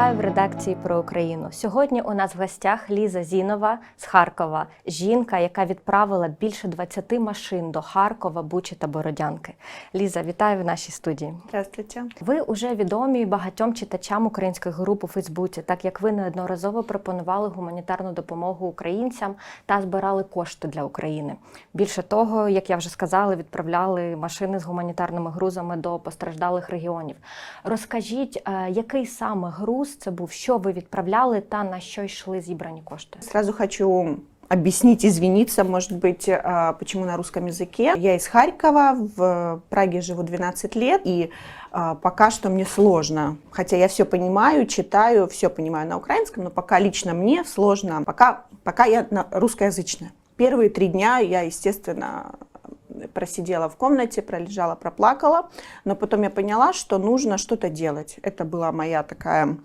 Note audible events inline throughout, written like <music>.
Вітаю в редакції про Україну. Сьогодні у нас в гостях Ліза Зінова з Харкова, жінка, яка відправила більше 20 машин до Харкова, Бучі та Бородянки. Ліза, вітаю в нашій студії. Здравствуйте. Ви уже відомі багатьом читачам українських груп у Фейсбуці, так як ви неодноразово пропонували гуманітарну допомогу українцям та збирали кошти для України. Більше того, як я вже сказала, відправляли машини з гуманітарними грузами до постраждалих регіонів. Розкажіть, е, який саме груз це був, що ви відправляли та на що йшли зібрані кошти? Сразу хочу объяснить, извиниться, может быть, а, почему на русском языке. Я из Харькова, в Праге живу 12 лет, и а, пока что мне сложно. Хотя я все понимаю, читаю, все понимаю на украинском, но пока лично мне сложно. Пока, пока я на- русскоязычная. Первые три дня я, естественно, просидела в комнате, пролежала, проплакала, но потом я поняла, что нужно что-то делать. Это была моя такая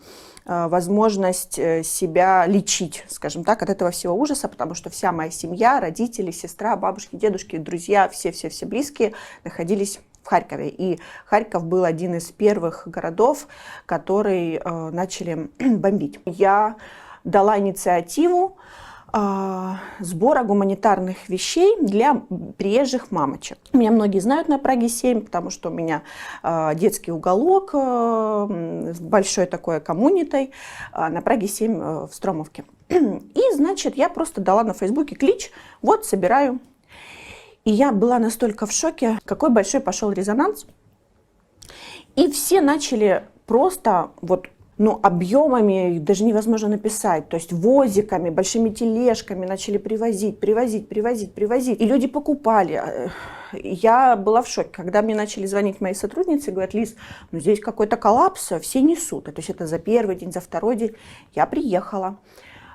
э, возможность э, себя лечить, скажем так, от этого всего ужаса, потому что вся моя семья, родители, сестра, бабушки, дедушки, друзья, все-все-все близкие находились в Харькове. И Харьков был один из первых городов, которые э, начали <clears throat> бомбить. Я дала инициативу а, сбора гуманитарных вещей для приезжих мамочек. Меня многие знают на Праге 7, потому что у меня а, детский уголок а, с большой такой коммунитой а, на Праге 7 э, в Стромовке. И, значит, я просто дала на Фейсбуке клич, вот, собираю. И я была настолько в шоке, какой большой пошел резонанс. И все начали просто вот ну, объемами даже невозможно написать. То есть возиками, большими тележками начали привозить, привозить, привозить, привозить. И люди покупали. Э, Я была в шоке, когда мне начали звонить мои сотрудницы говорят, Лиз, ну здесь какой-то коллапс, все несут. То есть это за первый день, за второй день. Я приехала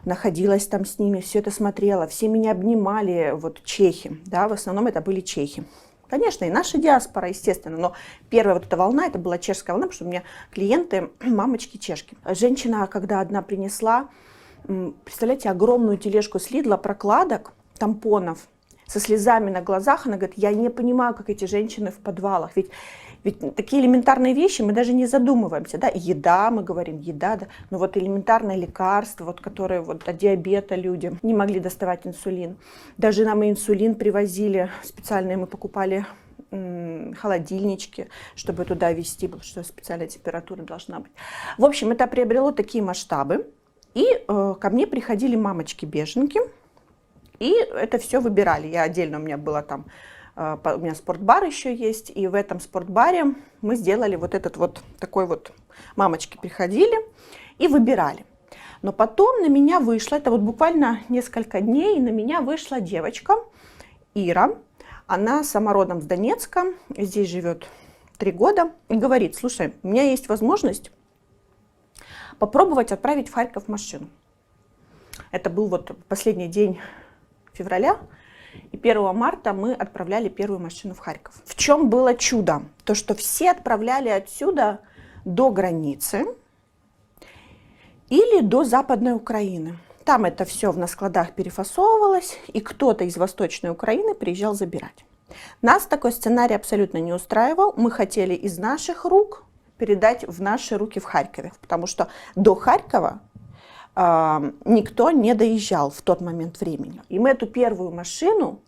находилась там с ними, все это смотрела, все меня обнимали, вот чехи, да, в основном это были чехи. Конечно, и наша диаспора, естественно, но первая вот эта волна, это была чешская волна, потому что у меня клиенты, <clears throat> мамочки чешки. Женщина, когда одна принесла, представляете, огромную тележку с Лидла прокладок, тампонов, со слезами на глазах, она говорит, я не понимаю, как эти женщины в подвалах, ведь, ведь такие элементарные вещи мы даже не задумываемся, да, еда, мы говорим, еда, да, но вот элементарные лекарства, вот, которые вот от диабета люди не могли доставать инсулин, даже нам и инсулин привозили, специальные мы покупали холодильнички, чтобы туда везти, потому что специальная температура должна быть. В общем, это приобрело такие масштабы, и э, ко мне приходили мамочки-беженки, и это все выбирали. Я отдельно у меня было там, э, у меня спортбар еще есть, и в этом спортбаре мы сделали вот этот вот такой вот, мамочки приходили и выбирали. Но потом на меня вышла, это вот буквально несколько дней, на меня вышла девочка Ира, она самородом с Донецка, здесь живет три года, и говорит, слушай, у меня есть возможность попробовать отправить в Харьков машину. Это был вот последний день февраля, и 1 марта мы отправляли первую машину в Харьков. В чем было чудо? То, что все отправляли отсюда до границы или до Западной Украины. Там это все на складах перефасовывалось, и кто-то из Восточной Украины приезжал забирать. Нас такой сценарий абсолютно не устраивал. Мы хотели из наших рук передать в наши руки в Харькове, потому что до Харькова никто не доезжал в тот момент времени. И мы эту первую машину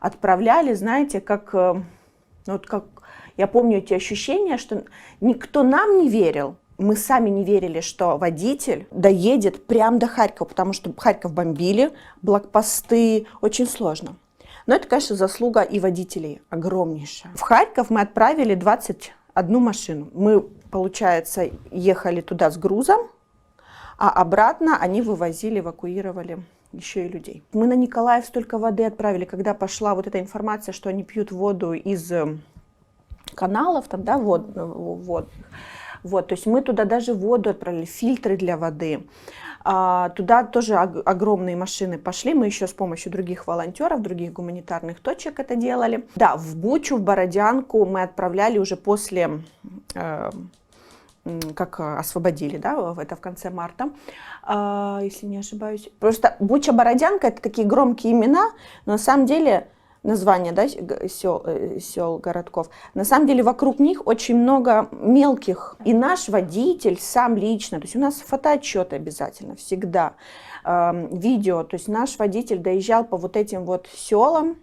отправляли, знаете, как, э, ну вот как я помню эти ощущения, что никто нам не верил, мы сами не верили, что водитель доедет прямо до Харькова, потому что Харьков бомбили, блокпосты, очень сложно. Но это, конечно, заслуга и водителей огромнейшая. В Харьков мы отправили 21 машину. Мы, получается, ехали туда с грузом, а обратно они вывозили, эвакуировали еще и людей. Мы на Николаев столько воды отправили, когда пошла вот эта информация, что они пьют воду из э, каналов, там, да, вод, вод. Вот, то есть мы туда даже воду отправили, фильтры для воды. А, туда тоже ог- огромные машины пошли. Мы еще с помощью других волонтеров, других гуманитарных точек это делали. Да, в Бучу, в Бородянку мы отправляли уже после э, как э, освободили, да, это в конце марта, а, если не ошибаюсь. Просто Буча Бородянка это такие громкие имена, но на самом деле названия да, сел, э, сел, городков. На самом деле вокруг них очень много мелких. И наш водитель сам лично, то есть у нас фотоотчеты обязательно, всегда, эм, видео. То есть наш водитель доезжал по вот этим вот селам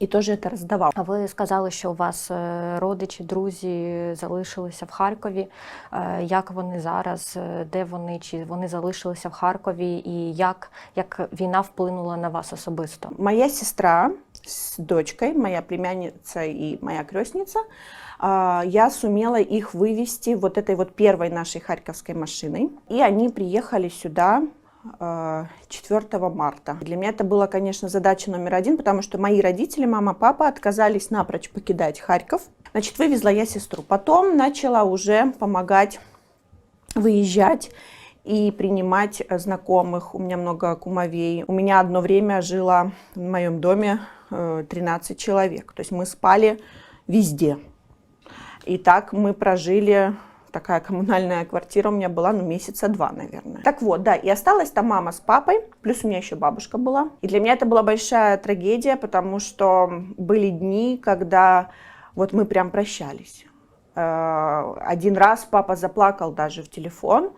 и тоже это раздавал. А ви сказали, що у вас е, родичі, друзі залишилися в Харкові. Е, Як вони зараз, е, де вони, чи вони залишилися в Харкові, і як, як війна вплинула на вас особисто? Моя сестра с дочкой, моя племянница и моя крестница, а, я сумела их вывести вот этой вот первой нашей харьковской машиной. И они приехали сюда а, 4 марта. Для меня это была, конечно, задача номер один, потому что мои родители, мама, папа, отказались напрочь покидать Харьков. Значит, вывезла я сестру. Потом начала уже помогать выезжать и принимать э, знакомых. У меня много кумовей. У меня одно время жило в моем доме э, 13 человек. То есть мы спали везде. И так мы прожили такая коммунальная квартира у меня была, ну, месяца два, наверное. Так вот, да, и осталась там мама с папой, плюс у меня еще бабушка была. И для меня это была большая трагедия, потому что были дни, когда вот мы прям прощались. Э, Один раз папа заплакал даже в телефон.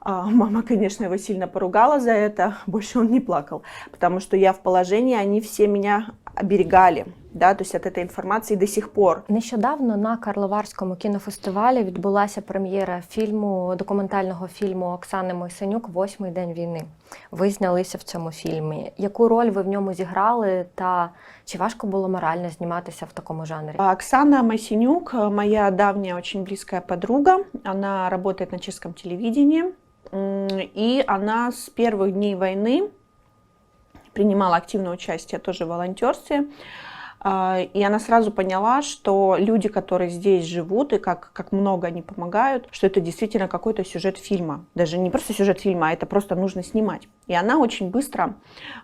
А, Мама, конечно, его сильно поругала за это, больше он не плакал, потому что я в положении, они все меня оберегали, да, то есть от этой информации до сих пор. Нещодавно на Карловарському кінофестивалі відбулася прем'єра фільму документального фільму Оксани Мойсенюк Восьмий день війни. Ви знялися в цьому фільмі. Яку роль ви в ньому зіграли? Та чи важко було морально зніматися в такому жанрі? А Оксана Масенюк, э, моя давняя очень близкая подруга, она работает на чешском телевидении, м, и она с первых дней войны принимала активное участие тоже в волонтерстве. А, И она сразу поняла, что люди, которые здесь живут, и как, как много они помогают, что это действительно какой-то сюжет фильма. Даже не просто сюжет фильма, а это просто нужно снимать. И она очень быстро,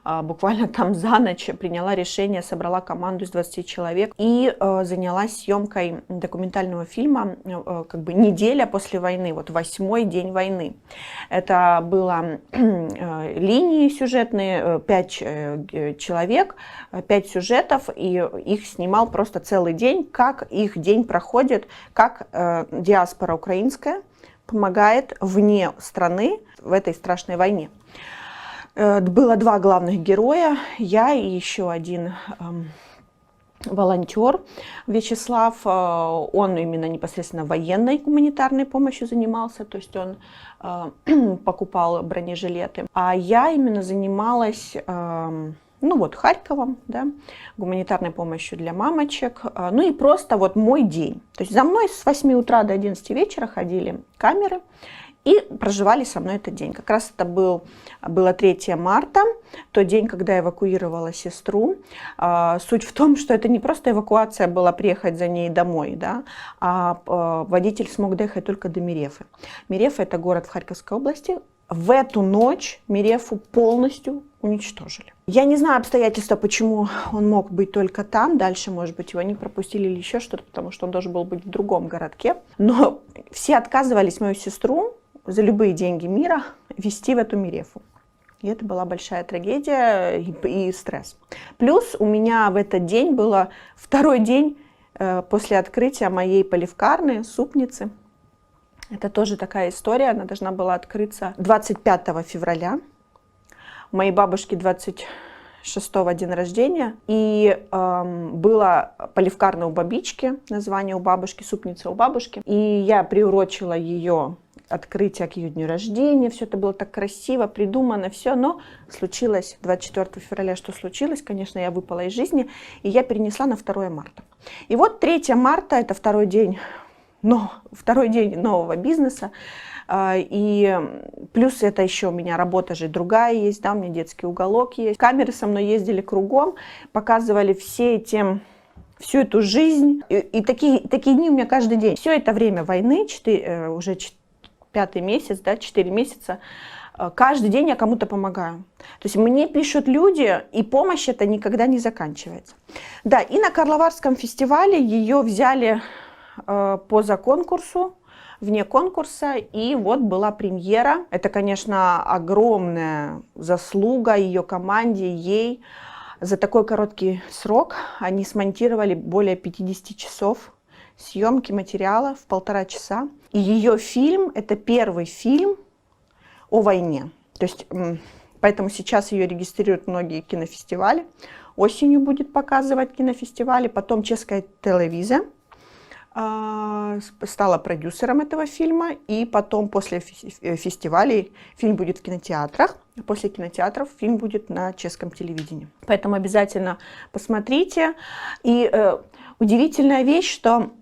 а, буквально там за ночь, приняла решение, собрала команду из 20 человек и э, занялась съемкой документального фильма э, как бы неделя после войны, вот восьмой день войны. Это было э, линии сюжетные, пять человек, пять сюжетов, и их снимал просто целый день, как их день проходит, как э, диаспора украинская помогает вне страны в этой страшной войне. Э, Было два главных героя, я и еще один эм, волонтер Вячеслав. Э, Он именно непосредственно военной гуманитарной помощью занимался, то есть он э, <clears throat> покупал бронежилеты. А я именно занималась эм, ну вот Харьковом, да, гуманитарной помощью для мамочек, а, ну и просто вот мой день. То есть за мной с 8 утра до 11 вечера ходили камеры и проживали со мной этот день. Как раз это был, было 3 марта, тот день, когда эвакуировала сестру. А, Суть в том, что это не просто эвакуация была приехать за ней домой, да, а а, водитель смог доехать только до Мирефы. Мирефа – это город в Харьковской области. В эту ночь Мирефу полностью уничтожили. Я не знаю обстоятельства, почему он мог быть только там. Дальше, может быть, его не пропустили или еще что-то, потому что он должен был быть в другом городке. Но все отказывались мою сестру за любые деньги мира вести в эту Мирефу. И это была большая трагедия и, стресс. Плюс у меня в этот день было второй день э, после открытия моей поливкарны, супницы. Это тоже такая история, она должна была открыться 25 февраля. Моей бабушки 26 день рождения. И эм, было поливкарна у бабички, название у бабушки, супница у бабушки. И я приурочила ее открытие к ее дню рождения. Все это было так красиво, придумано, все. Но случилось 24 февраля, что случилось, конечно, я выпала из жизни. И я перенесла на 2 марта. И вот 3 марта, это второй день но второй день нового бизнеса. А, И плюс это еще у меня работа же другая есть, да, у меня детский уголок есть. Камеры со мной ездили кругом, показывали все эти всю эту жизнь. И, и такие, такие дни у меня каждый день. Все это время войны, четыре- э, уже чет- пятый месяц, да, 4 месяца, э, каждый день я кому-то помогаю. То есть мне пишут люди, и помощь это никогда не заканчивается. Да, и на Карловарском фестивале ее взяли э, по конкурсу, вне конкурса, и вот была премьера. Это, конечно, огромная заслуга ее команде, ей. За такой короткий срок они смонтировали более 50 часов съемки материала в полтора часа. И ее фильм – это первый фильм о войне. То есть, поэтому сейчас ее регистрируют многие кинофестивали. Осенью будет показывать кинофестивали, потом Чешская телевизия стала продюсером этого фильма, и потом после фес- фестивалей фильм будет в кинотеатрах, а после кинотеатров фильм будет на чешском телевидении. Поэтому обязательно посмотрите. И э, удивительная вещь, что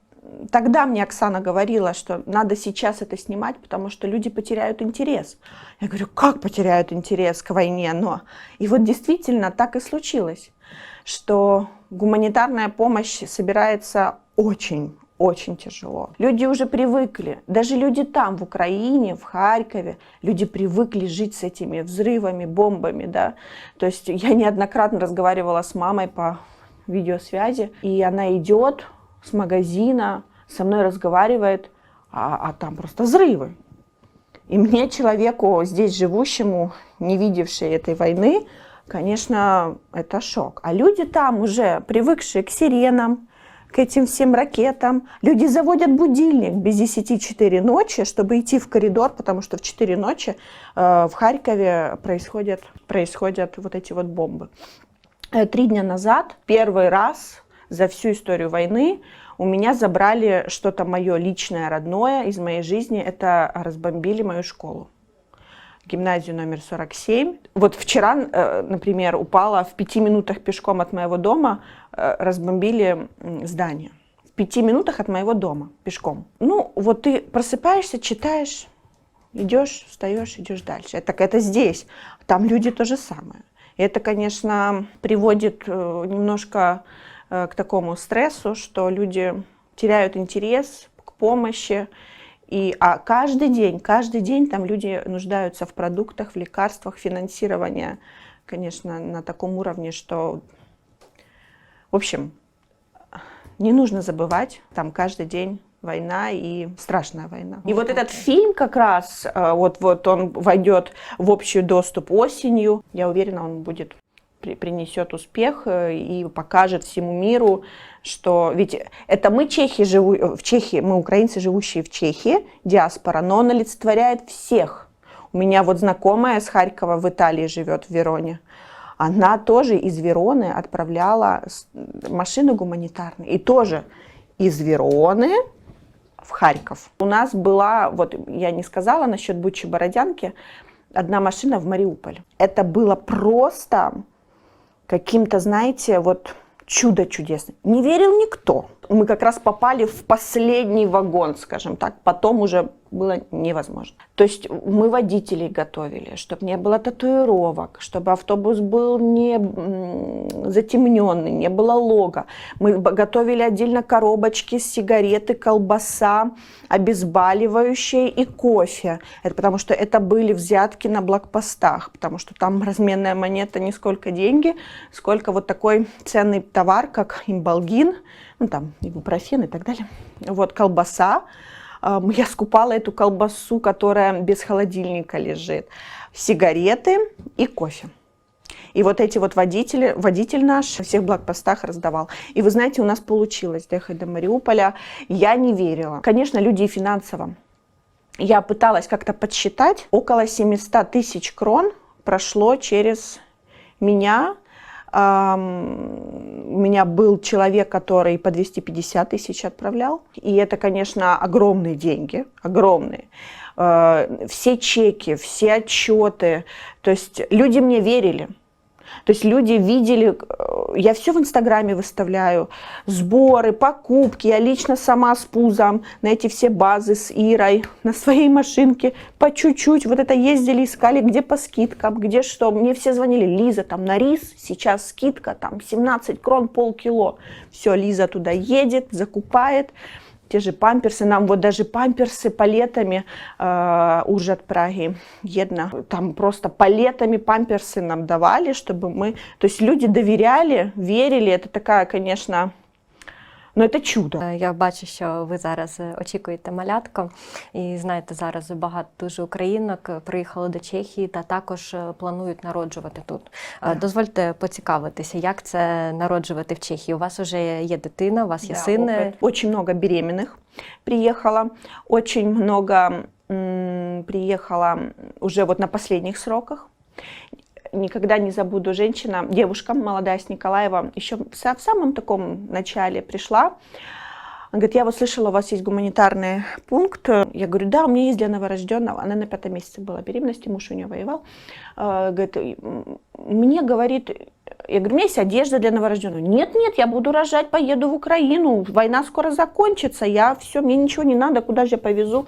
тогда мне Оксана говорила, что надо сейчас это снимать, потому что люди потеряют интерес. Я говорю, как потеряют интерес к войне? Но и вот действительно так и случилось, что гуманитарная помощь собирается очень очень тяжело. Люди уже привыкли, даже люди там, в Украине, в Харькове, люди привыкли жить с этими взрывами, бомбами, да. То есть я неоднократно разговаривала с мамой по видеосвязи, и она идет с магазина, со мной разговаривает, а, а там просто взрывы. И мне, человеку здесь живущему, не видевшей этой войны, конечно, это шок. А люди там уже привыкшие к сиренам, к этим всем ракетам. Люди заводят будильник без 10 4 ночи, чтобы идти в коридор, потому что в 4 ночи э, в Харькове происходят, происходят вот эти вот бомбы. Э, Три дня назад, первый раз за всю историю войны, у меня забрали что-то мое личное, родное из моей жизни. Это разбомбили мою школу гимназию номер 47. Вот вчера, э, например, упала в пяти минутах пешком от моего дома, э, разбомбили здание. В пяти минутах от моего дома пешком. Ну, вот ты просыпаешься, читаешь, идешь, встаешь, идешь дальше. Это, это здесь. Там люди то же самое. Это, конечно, приводит э, немножко к такому стрессу, что люди теряют интерес к помощи. И, а каждый день, каждый день там люди нуждаются в продуктах, в лекарствах, финансирование, конечно, на таком уровне, что, в общем, не нужно забывать, там каждый день война и страшная война. И вот этот фильм как раз, э, вот, вот он войдет в общий доступ осенью. Я уверена, он будет принесет успех э, и покажет всему миру, что ведь это мы чехи живу э, в Чехии, мы украинцы живущие в Чехии, диаспора, но он олицетворяет всех. У меня вот знакомая с Харькова в Италии живет в Вероне. Она тоже из Вероны отправляла машины гуманитарные. И тоже из Вероны в Харьков. У нас была, вот я не сказала насчет Бучи Бородянки, одна машина в Мариуполь. Это было просто каким-то, знаете, вот чудо чудесное. Не верил никто. Мы как раз попали в последний вагон, скажем так. Потом уже было невозможно. То есть мы водителей готовили, чтобы не было татуировок, чтобы автобус был не затемненный, не было лога. Мы готовили отдельно коробочки, сигареты, колбаса, обезболивающее и кофе. Это потому что это были взятки на блокпостах, потому что там разменная монета не сколько деньги, сколько вот такой ценный товар, как имбалгин, ну там ибупрофен и так далее. Вот колбаса. Ам, Я скупала эту колбасу, которая без холодильника лежит, сигареты и кофе. И вот эти вот водители, водитель наш во всех блокпостах раздавал. И вы знаете, у нас получилось доехать до Мариуполя. Я не верила. Конечно, люди финансово. Я пыталась как-то подсчитать. Около 700 тысяч крон прошло через меня. У меня был человек, который по 250 тысяч отправлял. И это, конечно, огромные деньги, огромные. Э, Все чеки, все отчеты. То есть люди мне верили. То есть люди видели, э, я все в Инстаграме выставляю, сборы, покупки, я лично сама с пузом на эти все базы с Ирой, на своей машинке, по чуть-чуть, вот это ездили, искали, где по скидкам, где что. Мне все звонили, Лиза, там на рис сейчас скидка, там 17 крон полкило. Все, Лиза туда едет, закупает те же памперсы, нам вот даже памперсы палетами э, Ужат Праги, jedna, там просто палетами памперсы нам давали, чтобы мы, то есть люди доверяли, верили, это такая, конечно, Но это чудо. Е, Я бачу, що ви зараз е, очікуєте малятко, і знаєте, зараз багато дуже українок е, приїхали до Чехії та також е, планують народжувати тут. Е, Так. Дозвольте поцікавитися, як це народжувати в Чехії. У вас вже є дитина, у вас є Да, син. опыт. Очень много беременных приехало, очень много м, приехало уже вот на последних сроках. Никогда не забуду женщина, девушка молодая с Николаева, еще в са- в самом таком начале пришла. Она говорит, я вот слышала, у вас есть гуманитарный пункт. Я говорю, да, у меня есть для новорожденного. Она на пятом месяце была беременности, муж у нее воевал. Э, Говорит, «М, мне говорит, я говорю, у меня есть одежда для новорожденного. Нет, нет, я буду рожать, поеду в Украину, война скоро закончится, я все, мне ничего не надо, куда же я повезу?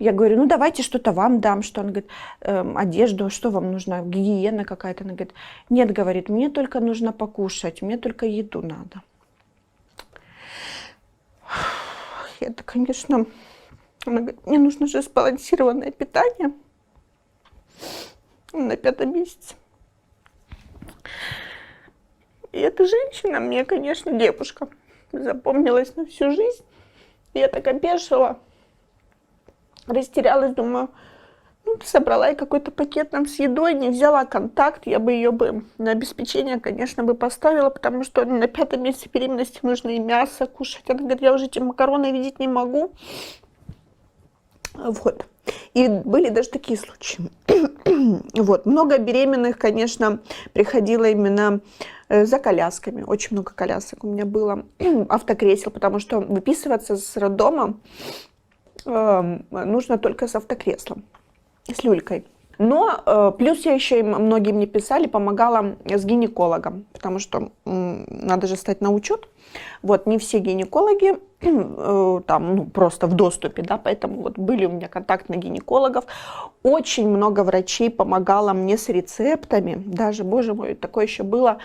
Я говорю, ну давайте что-то вам дам, что он говорит, «Эм, одежду, что вам нужно, гигиена какая-то. Она говорит, нет, говорит, мне только нужно покушать, мне только еду надо. Это, конечно, она говорит, мне нужно же сбалансированное питание на пятом месяце. И эта женщина мне, конечно, девушка, запомнилась на всю жизнь. Я так опешила, растерялась, думаю, ну, собрала я какой-то пакет там с едой, не взяла контакт, я бы ее бы на обеспечение, конечно, бы поставила, потому что на пятом месяце беременности нужно и мясо кушать. Она говорит, я уже эти макароны видеть не могу. Вот. И были даже такие случаи. <clears throat> вот. Много беременных, конечно, приходило именно э, за колясками. Очень много колясок у меня было. <clears throat> Автокресел, потому что выписываться с роддома нужно только с автокреслом, с люлькой. Но э, плюс я еще им, многие мне писали, помогала с гинекологом, потому что надо же стать на учет. Вот не все гинекологи <clears throat> э, там ну, просто в доступе, да, поэтому вот были у меня контакты на гинекологов. Очень много врачей помогало мне с рецептами, даже, боже мой, такое еще было.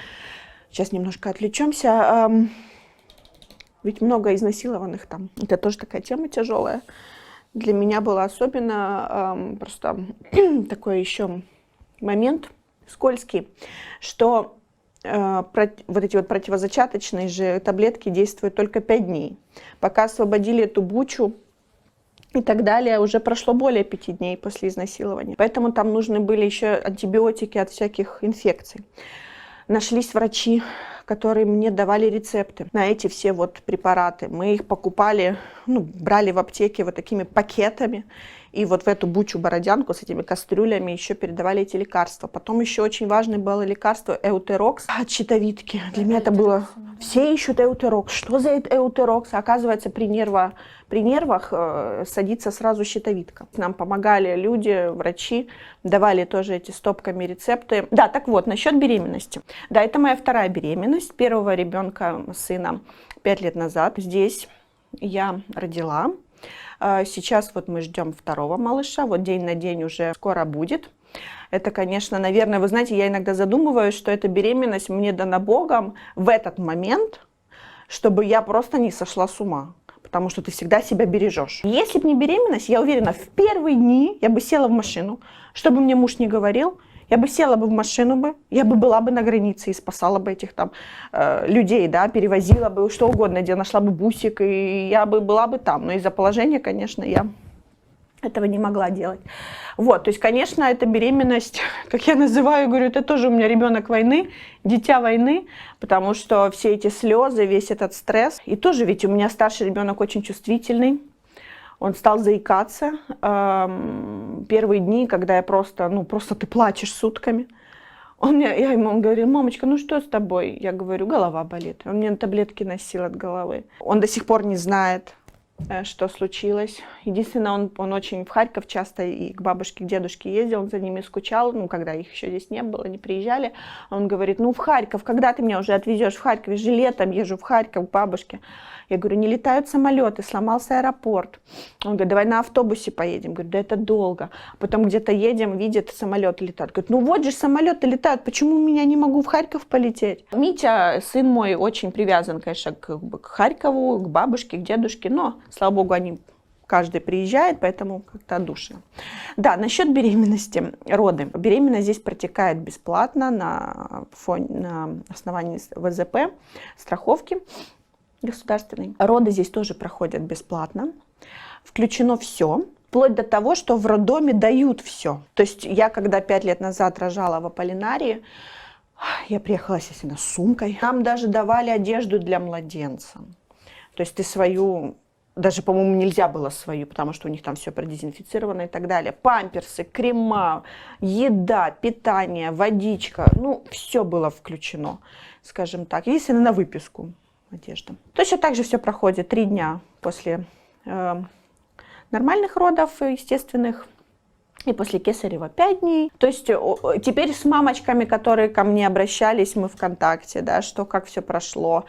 Сейчас немножко отвлечемся. Ведь много изнасилованных там. Это тоже такая тема тяжелая. Для меня было особенно эм, просто <clears throat> такой еще момент скользкий, что э, прот- вот эти вот противозачаточные же таблетки действуют только 5 дней. Пока освободили эту бучу и так далее, уже прошло более 5 дней после изнасилования. Поэтому там нужны были еще антибиотики от всяких инфекций. Нашлись врачи, которые мне давали рецепты на эти все вот препараты. Мы их покупали, ну, брали в аптеке вот такими пакетами, и вот в эту бучу-бородянку с этими кастрюлями еще передавали эти лекарства. Потом еще очень важное было лекарство эутерокс от щитовидки. Для меня это было... Все ищут эутерокс. Что за эутерокс? Оказывается, при, нерво... при нервах э, садится сразу щитовидка. Нам помогали люди, врачи, давали тоже эти стопками рецепты. Да, так вот, насчет беременности. Да, это моя вторая беременность. Первого ребенка, сына, пять лет назад. Здесь я родила. А, Сейчас вот мы ждем второго малыша, вот день на день уже скоро будет. Это, конечно, наверное, вы знаете, я иногда задумываюсь, что эта беременность мне дана Богом в этот момент, чтобы я просто не сошла с ума. Потому что ты всегда себя бережешь. Если бы не беременность, я уверена, в первые дни я бы села в машину, чтобы мне муж не говорил, я бы села бы в машину бы, я бы была бы на границе и спасала бы этих там э, людей, да, перевозила бы что угодно, где нашла бы бусик, и я бы была бы там. Но из-за положения, конечно, я этого не могла делать. Вот, то есть, конечно, эта беременность, <laughs> как я называю, говорю, это тоже у меня ребенок войны, дитя войны, потому что все эти слезы, весь этот стресс. И тоже ведь у меня старший ребенок очень чувствительный, он стал заикаться. Эм, Первые дни, когда я просто, ну, просто ты плачешь сутками. Он мне, я ему говорю, мамочка, ну что с тобой? Я говорю, голова болит. Он мне таблетки носил от головы. Он до сих пор не знает, что случилось. Единственное, он, он очень в Харьков часто и к бабушке, к дедушке ездил, он за ними скучал, ну, когда их еще здесь не было, не приезжали. Он говорит, ну, в Харьков, когда ты меня уже отвезешь в Харьков? Же летом езжу в Харьков к бабушке. Я говорю, не летают самолеты, сломался аэропорт. Он говорит, давай на автобусе поедем. Говорю, да это долго. Потом где-то едем, видит, самолеты летают. Говорит, ну вот же самолеты летают, почему меня не могу в Харьков полететь? Митя, сын мой, очень привязан, конечно, к, к Харькову, к бабушке, к дедушке, но, слава богу, они каждый приезжает, поэтому как-то отдушно. Да, насчет беременности, роды. Беременность здесь протекает бесплатно на, фоне, на основании ВЗП, страховки. государственный. Роды здесь тоже проходят бесплатно. Включено все. Вплоть до того, что в роддоме дают все. То есть я, когда пять лет назад рожала в Аполлинарии, я приехала, естественно, с сумкой. Нам даже давали одежду для младенца. То есть ты свою, даже, по-моему, нельзя было свою, потому что у них там все продезинфицировано и так далее. Памперсы, крема, еда, питание, водичка. Ну, все было включено, скажем так. Единственное, на выписку одежда. Точно так же все проходит три дня после э, нормальных родов, естественных, и после кесарева 5 дней. То есть теперь с мамочками, которые ко мне обращались, мы в контакте, да, что как все прошло.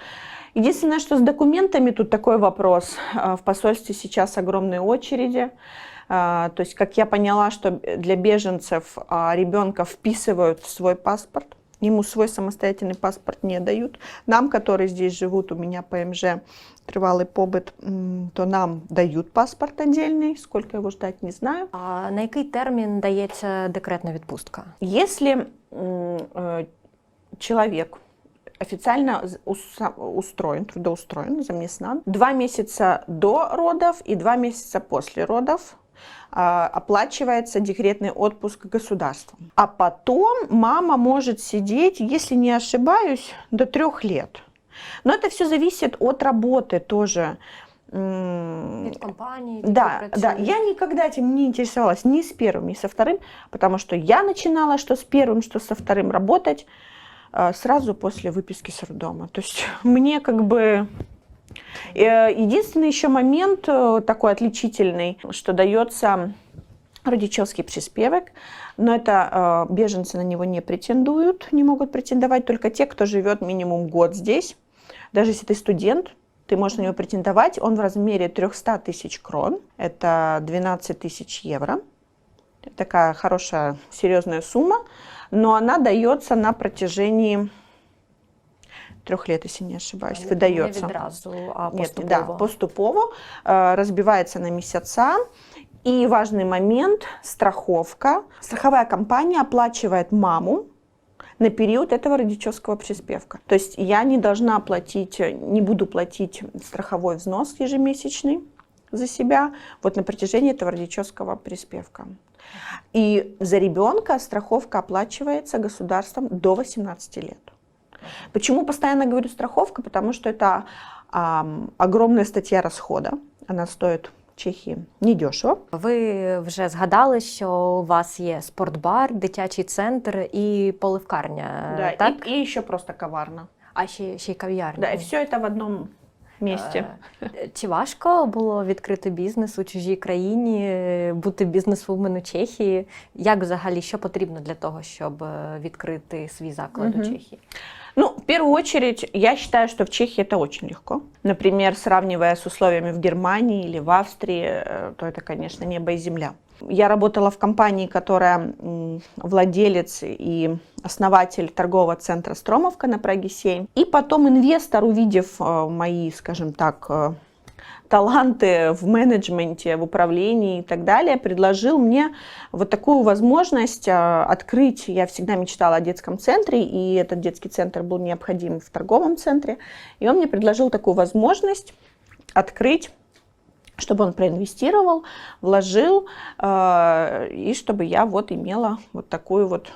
Единственное, что с документами тут такой вопрос. А, В посольстве сейчас огромные очереди. А, То есть, как я поняла, что для беженцев а, ребенка вписывают в свой паспорт, ему свой самостоятельный паспорт не дают. Нам, которые здесь живут, у меня ПМЖ, тривалый побыт, м, то нам дают паспорт отдельный. Сколько его ждать, не знаю. А на який термін дається декретна відпустка? Если м, э, человек официально з- уса- устроен, трудоустроен, заместнан, два месяца до родов и два месяца после родов а, оплачивается декретный отпуск государством. А потом мама может сидеть, если не ошибаюсь, до трех лет. Но это все зависит от работы тоже. М, Від компанії? від да, да. працює? Я никогда этим не интересовалась ни с первым, ни со вторым, потому что я начинала что с первым, что со вторым работать э, сразу после выписки с роддома. То есть <laughs> мне как бы... э, Единственный еще момент э, такой отличительный, что дается родительский приспевок, но это э, беженцы на него не претендуют, не могут претендовать только те, кто живет минимум год здесь. Даже если ты студент, ты можешь на него претендовать. Он в размере 300 тысяч крон, это 12 тысяч евро. Такая хорошая, серьезная сумма, но она дается на протяжении трех лет, если не ошибаюсь, Не- выдается. Не відразу, а Нет, поступово. да, поступово э, разбивается на месяца. И важный момент – страховка. Страховая компания оплачивает маму на период этого родительского приспевка. То есть я не должна платить, не буду платить страховой взнос ежемесячный за себя вот на протяжении этого родительского приспевка. И за ребенка страховка оплачивается государством до 18 лет. Почему постоянно говорю страховка? Потому что это ам, огромная статья расхода. Она стоит в Чехии недешево. Ви вже згадали, що у вас є спортбар, дитячий центр і поливкарня, Да, так? и, и еще просто коварно. А ще, ще й кав'ярня. Да, и все это в одном месте. Е, Чи важко було відкрити бізнес у чужій країні, е, бути бізнесвумен у Чехії? Як взагалі що потрібно для того, щоб е, відкрити свій заклад у Мгм. Чехії? Ну, в первую очередь, я считаю, что в Чехии это очень легко. Например, сравнивая с условиями в Германии или в Австрии, э, то это, конечно, небо и земля. Я работала в компании, которая владелец и основатель торгового центра Стромовка на Праге 7. И потом инвестор, увидев э, мои, скажем так, э, таланты в менеджменте, в управлении и так далее, предложил мне вот такую возможность а, открыть. Я всегда мечтала о детском центре, и этот детский центр был необходим в торговом центре. И он мне предложил такую возможность открыть чтобы он проинвестировал, вложил, э, и чтобы я вот имела вот такую вот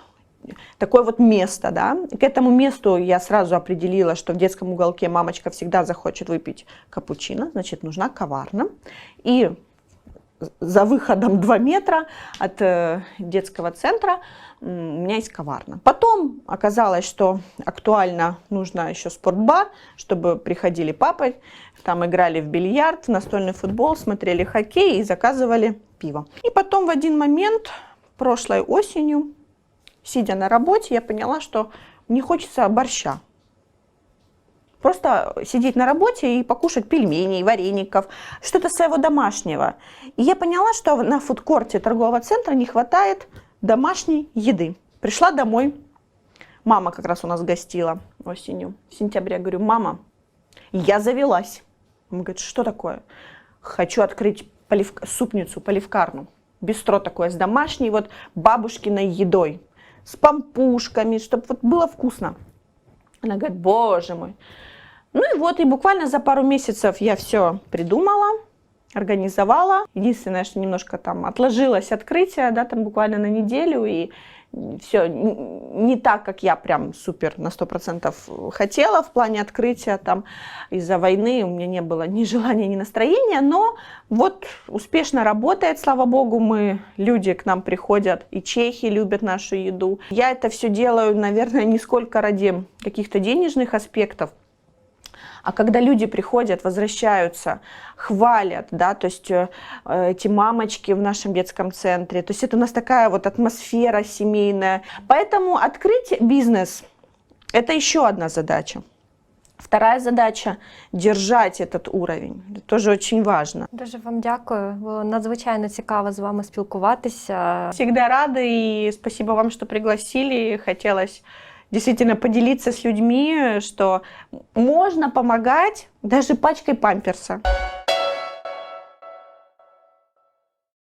такое вот место, да. К этому месту я сразу определила, что в детском уголке мамочка всегда захочет выпить капучино, значит, нужна коварна. И за выходом 2 метра от э, детского центра у меня есть коварна. Потом оказалось, что актуально нужно еще спортбар, чтобы приходили папы, там играли в бильярд, в настольный футбол, смотрели хоккей и заказывали пиво. И потом в один момент, прошлой осенью, сидя на работе, я поняла, что мне хочется борща. Просто сидеть на работе и покушать пельменей, вареников, что-то своего домашнего. И я поняла, что на фудкорте торгового центра не хватает домашней еды. Пришла домой, мама как раз у нас гостила осенью, в сентябре. Я говорю, мама, я завелась. Мама говорит, что такое? Хочу открыть полив... супницу, поливкарну. Бистро такое с домашней вот бабушкиной едой, с пампушками, чтобы вот было вкусно. Она говорит, боже мой, Ну и вот, и буквально за пару месяцев я все придумала, организовала. Единственное, что немножко там отложилось открытие, да, там буквально на неделю, и все не так, как я прям супер на 100% хотела в плане открытия. Там из-за войны у меня не было ни желания, ни настроения, но вот успешно работает, слава богу, мы, люди к нам приходят, и чехи любят нашу еду. Я это все делаю, наверное, не сколько ради каких-то денежных аспектов, а когда люди приходят, возвращаются, хвалят, да, то есть э, эти мамочки в нашем детском центре, то есть это у нас такая вот атмосфера семейная. Поэтому открыть бизнес – это еще одна задача. Вторая задача – держать этот уровень. Это тоже очень важно. Дуже вам дякую. Було надзвичайно цікаво з вами спілкуватися. Всегда рада и спасибо вам, что пригласили. Хотелось действительно поделиться с людьми, что можно помогать даже пачкой памперса.